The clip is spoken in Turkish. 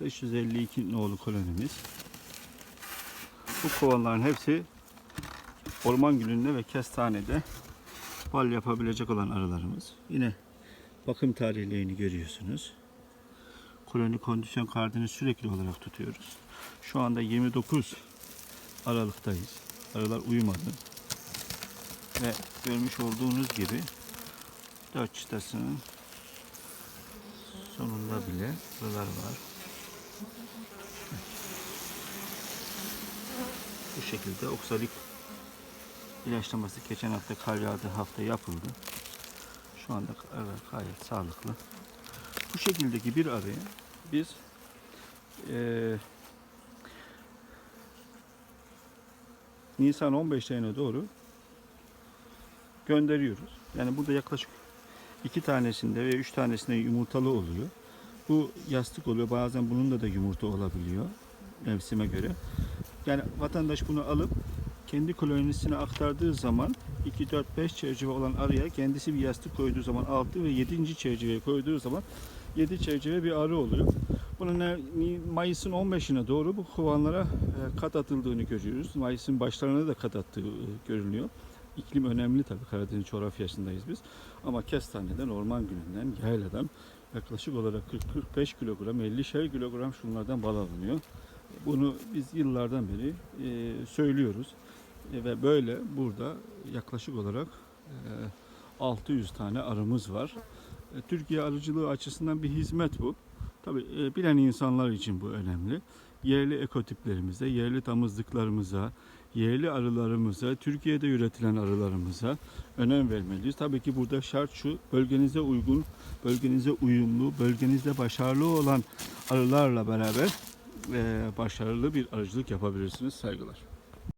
552 nolu kolonimiz. Bu kovanların hepsi orman gülünde ve kestanede bal yapabilecek olan arılarımız. Yine bakım tarihlerini görüyorsunuz. Koloni kondisyon kardını sürekli olarak tutuyoruz. Şu anda 29 Aralık'tayız. Arılar uyumadı. Ve görmüş olduğunuz gibi 4 çıtasının sonunda bile arılar var. Şekilde oksalik ilaçlaması geçen hafta kar yağdığı hafta yapıldı. Şu anda arılar gayet sağlıklı. Bu şekildeki bir arıya biz eee Nisan 15'lerine doğru gönderiyoruz. Yani burada yaklaşık iki tanesinde ve üç tanesinde yumurtalı oluyor. Bu yastık oluyor. Bazen bunun da da yumurta olabiliyor mevsime göre. Yani vatandaş bunu alıp kendi kolonisine aktardığı zaman 2, 4, 5 çerçeve olan arıya kendisi bir yastık koyduğu zaman 6 ve 7. çerçeveye koyduğu zaman 7 çerçeve bir arı oluyor. Bunun Mayıs'ın 15'ine doğru bu kovanlara e, kat atıldığını görüyoruz. Mayıs'ın başlarına da kat attığı e, görünüyor. İklim önemli tabii Karadeniz coğrafyasındayız biz. Ama kestaneden, orman gülünden, yayladan yaklaşık olarak 40-45 kilogram, 50'şer kilogram şunlardan bal alınıyor. Bunu biz yıllardan beri e, söylüyoruz. E, ve böyle burada yaklaşık olarak e, 600 tane arımız var. E, Türkiye arıcılığı açısından bir hizmet bu. Tabi bilen insanlar için bu önemli. Yerli ekotiplerimize, yerli damızlıklarımıza, yerli arılarımıza, Türkiye'de üretilen arılarımıza önem vermeliyiz. Tabii ki burada şart şu, bölgenize uygun, bölgenize uyumlu, bölgenizde başarılı olan arılarla beraber e, başarılı bir arıcılık yapabilirsiniz. Saygılar.